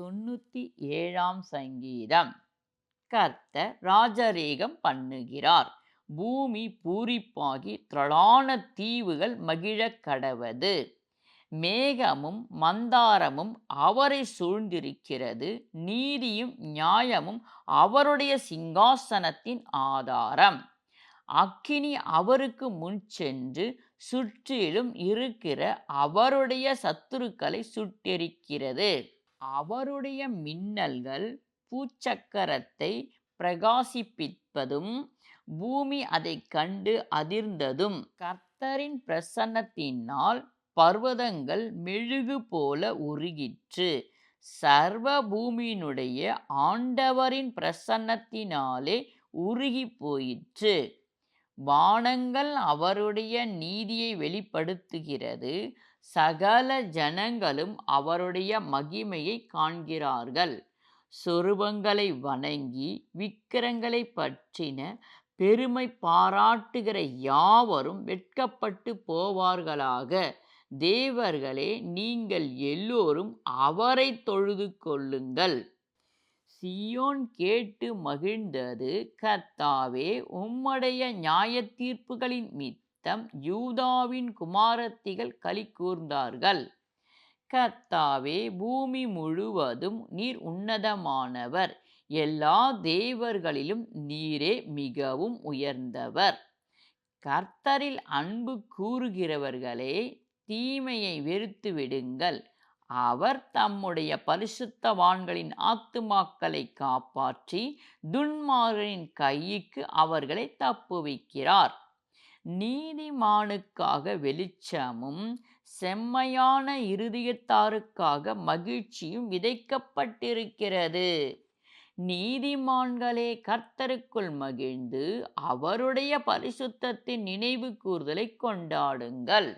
தொண்ணூற்றி ஏழாம் சங்கீதம். கர்த்தர் ராஜரீகம் பண்ணுகிறார். பூமி பூரிப்பாகி திரளான தீவுகள் மகிழக் கடவது. மேகமும் மந்தாரமும் அவரை சூழ்ந்திருக்கிறது. நீதியும் நியாயமும் அவருடைய சிங்காசனத்தின் ஆதாரம். அக்கினி அவருக்கு முன் சென்று சுற்றிலும் இருக்கிற அவருடைய சத்துருக்களை சுட்டெரிக்கிறது. அவருடைய மின்னல்கள் பூச்சக்கரத்தை பிரகாசிப்பிப்பதும் பூமி அதை கண்டு அதிர்ந்ததும் கர்த்தரின் பிரசன்னத்தினால் பர்வதங்கள் மெழுகு போல உருகிற்று. சர்வ பூமியினுடைய ஆண்டவரின் பிரசன்னத்தினாலே உருகி போயிற்று. வானங்கள் அவருடைய நீதியை வெளிப்படுத்துகிறது. சகல ஜனங்களும் அவருடைய மகிமையை காண்கிறார்கள். சொருபங்களை வணங்கி விக்கிரங்களை பற்றின பெருமை பாராட்டுகிற யாவரும் வெட்கப்பட்டு போவார்களாக. தேவர்களே நீங்கள் எல்லோரும் அவரை தொழுது கொள்ளுங்கள். சியோன் கேட்டு மகிழ்ந்தது கர்த்தாவே உம்முடைய நியாய தீர்ப்புகளின் மித்தம் யூதாவின் குமாரத்திகள் களி கூர்ந்தார்கள். கர்த்தாவே பூமி முழுவதும் நீர் உன்னதமானவர். எல்லா தேவர்களிலும் நீரே மிகவும் உயர்ந்தவர். கர்த்தரில் அன்பு கூறுகிறவர்களே தீமையை வெறுத்து விடுங்கள் அவர் தம்முடைய பரிசுத்தவான்களின் ஆத்துமாக்களை காப்பாற்றி துன்மார்களின் கைக்கு அவர்களை தப்புவிக்கிறார். நீதிமானுக்காக வெளிச்சமும் செம்மையான இருதயத்தாருக்காக மகிழ்ச்சியும் விதைக்கப்பட்டிருக்கிறது. நீதிமான்களே கர்த்தருக்குள் மகிழ்ந்து அவருடைய பரிசுத்தத்தின் நினைவு கூறுதலை கொண்டாடுங்கள்.